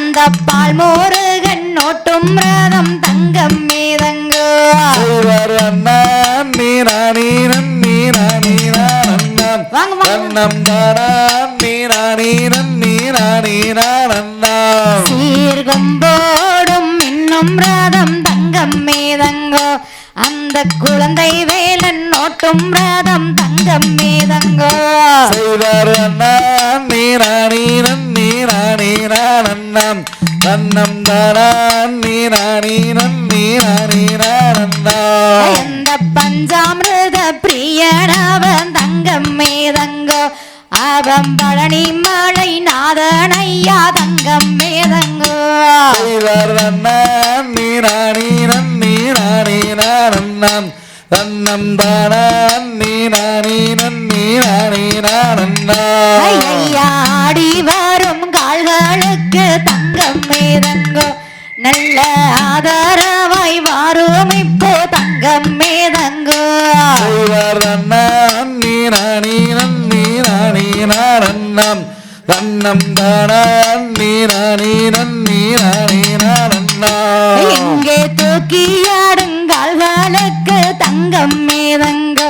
அந்த பால் மோருகன் நோட்டும் ரதம் தங்கம் மீதங்கோ. சீர்கொம்போடும் இன்னும் ரதம் தங்கம் மீதங்கோ. அந்த குழந்தை வேலன் நோட்டும் ரதம் தங்கம் மீதங்கோ. செய்வர் அண்ணம் அண்ணம் தானான் நீரானீரன் நீரானீரான் அண்ணம் எந்த பஞ்சாமிருத பிரியனவன் தங்கம் மீதங்கோ அவன் பழனி மலை நாதனையா தங்கம் மீதங்கோ. அண்ணம் அண்ணம் தானான் நீரானீரன் நீரானீரான் அண்ணம் ஐயா ஆடி வரும் கால்களுக்கு தங்கம் மீதங்கோ. நல்ல ஆதரவாய் வாரும் இப்போ தங்கம் மீதங்கோ. செய்வர் அண்ணன் நீரானீரன் நீரானீரான் அண்ணம் அண்ணம் தானான் நீரானீரன் நீரானீரான் அண்ணம் இங்கே தூக்கியாடுங்கால்களுக்கு தங்கம் மீதங்கோ.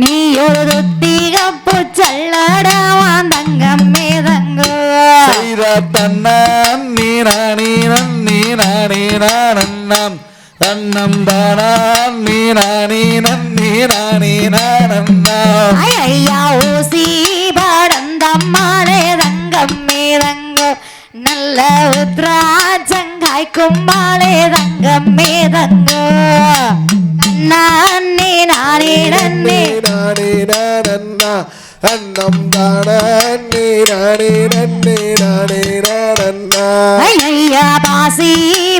நீ ஒரு தீகப்பு சல்லடவான் தன்னம் நீரானீனம் நீரானீரான் தன்னம் தானாம் தானான் நீரானீரன் ஐயா ஊசி படந்தம்மாளே ரங்கம் மீதங்கோ நல்ல உத்ராஜங்காய் கும்மாளே ரங்கம் மேதங்க கண்ணே நானே நன்னே அண்ணம் தானான் நீரானீரன் நீரானீரான் அண்ணம் ஐயா பாசி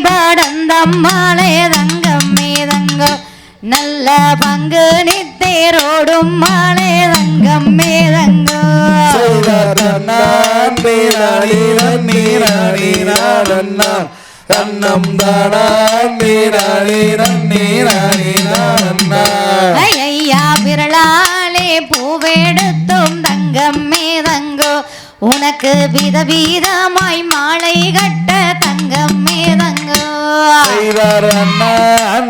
படந்தம்மாளே தங்கம் மீதங்கோ நல்ல பங்கு நித்தேரோடும் மாலே தங்கம் மீதங்கோ செய்த தன்னம் நீரானீரன் நீரானீரான் அண்ணம் ஐயா விரலாலே தங்கம் மேதங்கோ உனக்கு விதவிதமாய் மாலை கட்ட தங்கம் மேதங்கோ. அண்ணா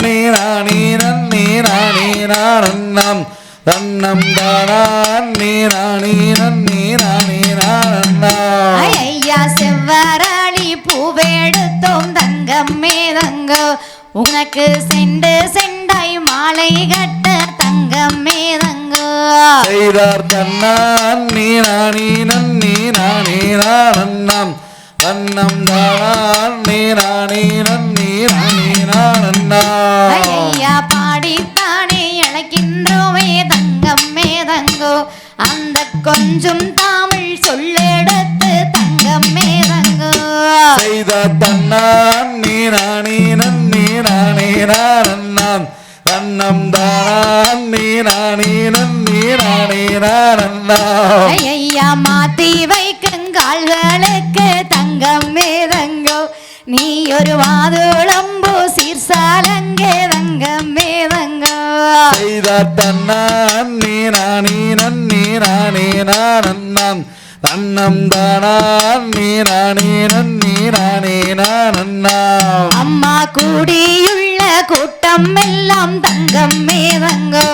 நீரானீரன் நீரானீரான் அண்ணம் அண்ணம் தானான் நீரானீரன் நீரானீரான் அண்ணம் ஐயா செவ்வரளி பூவெடுத்தும் தங்கம் மேதங்கோ. உனக்கு செண்டு செண்டாய் மாலை கட்ட செய்தார் தன்னான் நீரானீரன் நீரானீரான் அண்ணம் அண்ணம் தானான் நீரானீரன் நீரானீரான் அண்ணம் ஐயா பாடித்தானே இழைக்கின்றோமே தங்கம் மேதங்கோ. அந்த கொஞ்சம் தமிழ் சொல்லெடுத்து தங்கம் மேதங்கோ. செய்த தன்னான் நீரானீரன் நீரானீரான் அண்ணம் அண்ணம் தானான் நீரானீரன் நீரானீரான் அண்ணம் ஐயா மாத்தி வைக்குங்கால்களுக்கு தங்கம் மேதங்கோ. நீ ஒரு வாதுளம்பு சீர்சாலங்கே தங்கம் மேதங்கோ. செய்த தன்னான் நீரானீரன் நீரானீரான் அண்ணம் அண்ணம் தானான் நீரானீரன் நீரானீரான் அண்ணம் அம்மா கூடியுள்ள கூட்டம் எல்லாம் தங்கம் மேதங்கோ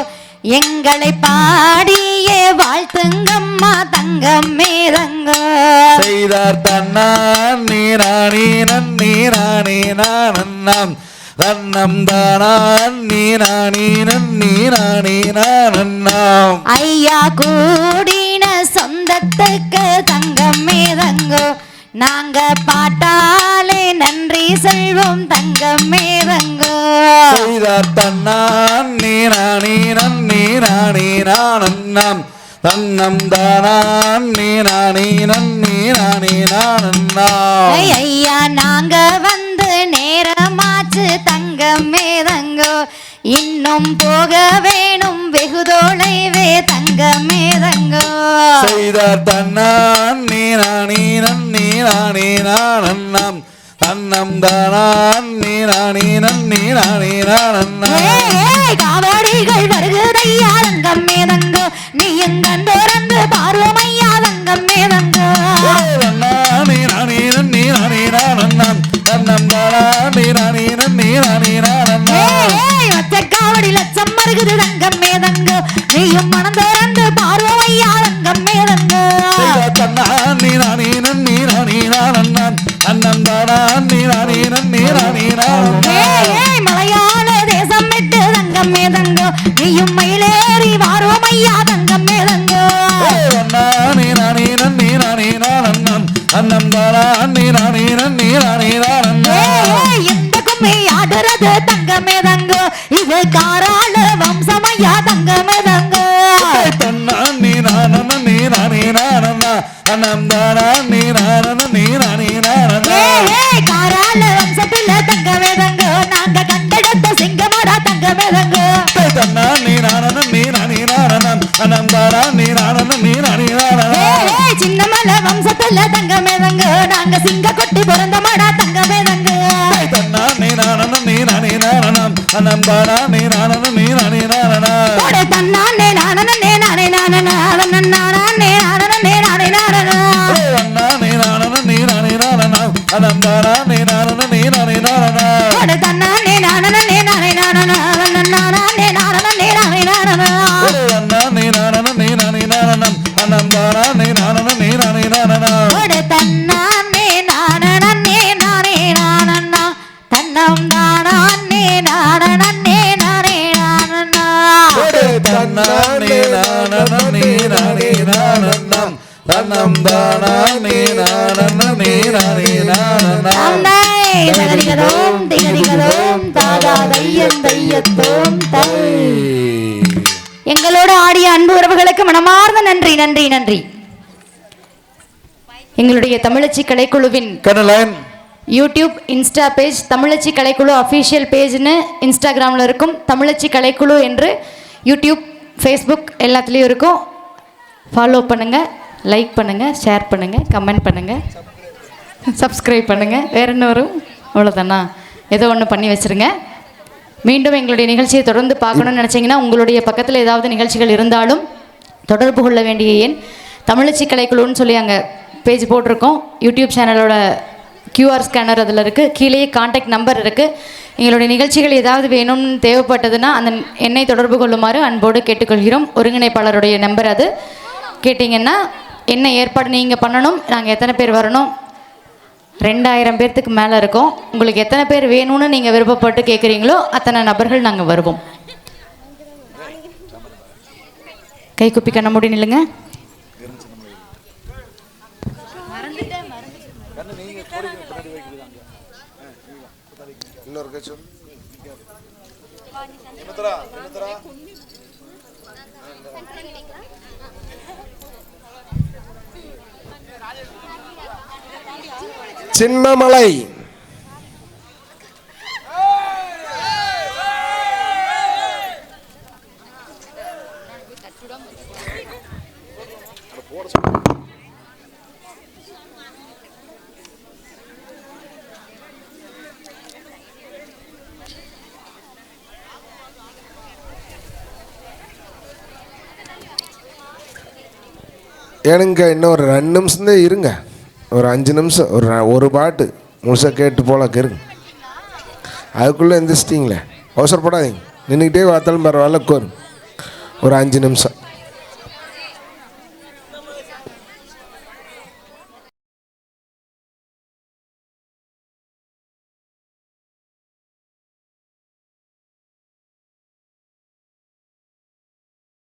எங்களை பாடியே வாழ்த்துங்கம்மா தங்கம் மேதங்கோ செய்தார் தன்னான் நீரானீரன் நீரானீரான் அண்ணம். அண்ணம் தானான் நீரானீரன் நீரானீரான் அண்ணம். ஐயா கூடின சொந்தத்துக்கு தங்கம் மேதங்கோ நாங்க பாட்டாலே நன்றி செல்வோம் தங்கம் மேதங்கோ தன்னான் நீரானீரன் நீரானீரான் அண்ணம் தன்னம் தானான் நீரானீரன் நீரானீரான் அண்ணம் ஐயா நாங்க வந்து நேரமாச்சு தங்கம் மேதங்கோ இன்னும் போக வேணும். வெகு தொலைவே தங்கம் மேதங்கோ செய்தார் தன்னான். நீரானீரன் நீரானீரான் அண்ணம் தன்னம் தானான். நீரானீரன் நீரானீரான் அண்ணம் ஏய், காவடிகள் வருகுதையா ஆனந்தரங்கு பார்வையா ரங்கம் மேலங்க தன்னானி நானே நன்னி நானே நான் அண்ணன். அண்ணன். தானா நீ நானே நன்னி நானே நான் மலையாள தங்கமே தங்கு இது காராள வம்சமையா தங்கமே அன்னம் தானா நீ நானண்ண நீ நானே நானண்ணா ஏய், ஏய், காராள வம்சத்துல தங்கமே தங்கோ நாங்க கண்டெடுத்த சிங்கமடா தங்கமே தங்கோ தன்னானே நானண்ண நீ நானே நானண்ணம் அன்னம் தானா நீ நானண்ண நீ நானே நானண்ணா ஏய், ஏய், சின்னமலை வம்சத்துல தங்கமே தங்கோ நாங்க சிங்க கொட்டி பிறந்தமடா தங்கமே தங்கோ தன்னானே நானண்ண நீ நானே நானண்ணம் அன்னம் தானா நீ நானண்ணம் அன்னம் தானா நீ நானண்ண நீ நானே நானண்ணா போட தன்னானே நானனே நானே நானே நானே நானே நானே நானே நானே நீ நானே நானண்ணம் அன்னம் தானா நீ நானண்ண நீ நானே நானண்ணா போட தன்னானே நானனே நானே நானே தன்னம் தானே நானனே நானே நானே நானே நானண்ணம் தன்னம் தானா எங்களோட ஆடிய அன்பு உறவுகளுக்கு மனமார்ந்த நன்றி நன்றி நன்றி. எங்களுடைய Tamizhachi கலைக்குழுவின் YouTube Insta page Tamizhachi Kalaikuzhu official பேஜ்னு இன்ஸ்டாகிராமில் இருக்கும். தமிழச்சி கலைக்குழு என்று யூடியூப் ஃபேஸ்புக் எல்லாத்துலேயும் இருக்கும். ஃபாலோ பண்ணுங்கள் லைக் பண்ணுங்கள் ஷேர் பண்ணுங்கள் கமெண்ட் பண்ணுங்கள் சப்ஸ்கிரைப் பண்ணுங்கள் வேற என்ன வரும்? அவ்வளோதானா ஏதோ ஒன்று பண்ணி வச்சுருங்க. மீண்டும் எங்களுடைய நிகழ்ச்சியை தொடர்ந்து பார்க்கணும்னு நினச்சிங்கன்னா உங்களுடைய பக்கத்தில் ஏதாவது நிகழ்ச்சிகள் இருந்தாலும் தொடர்பு கொள்ள வேண்டிய எண் தமிழச்சி கலைக்குழுன்னு சொல்லி அங்கே பேஜ் போட்டிருக்கோம். யூடியூப் சேனலோட கியூஆர் ஸ்கேனர் அதில் இருக்குது கீழேயே காண்டாக்ட் நம்பர் இருக்குது எங்களுடைய நிகழ்ச்சிகள் ஏதாவது வேணும்னு தேவைப்பட்டதுன்னா அந்த எண்ணை தொடர்பு கொள்ளுமாறு அன்போடு கேட்டுக்கொள்கிறோம். ஒருங்கிணைப்பாளருடைய நம்பர் அது. கேட்டிங்கன்னா என்ன ஏற்பாடு நீங்கள் பண்ணணும் நாங்கள் எத்தனை பேர் வரணும் ரெண்டாயிரம் பேர்த்துக்கு மேலே இருக்கோம். உங்களுக்கு எத்தனை பேர் வேணும்னு நீங்கள் விருப்பப்பட்டு கேட்குறீங்களோ அத்தனை நபர்கள் நாங்கள் வருவோம். கை குப்பி கண்ண மூடி நில்லுங்க. இன்னொரு சின்னமலை. ஏனுங்க இன்னும் ஒரு ரெண்டு நிமிஷம் தான் இருங்க. ஒரு அஞ்சு நிமிஷம் ஒரு ஒரு பாட்டு முழுசாக கேட்டு போல கருங்க அதுக்குள்ளே எந்திரிச்சிட்டிங்களே? அவசரப்படாதீங்க. நின்றுக்கிட்டே பார்த்தாலும் பரவாயில்ல கோருங்க ஒரு அஞ்சு நிமிஷம்.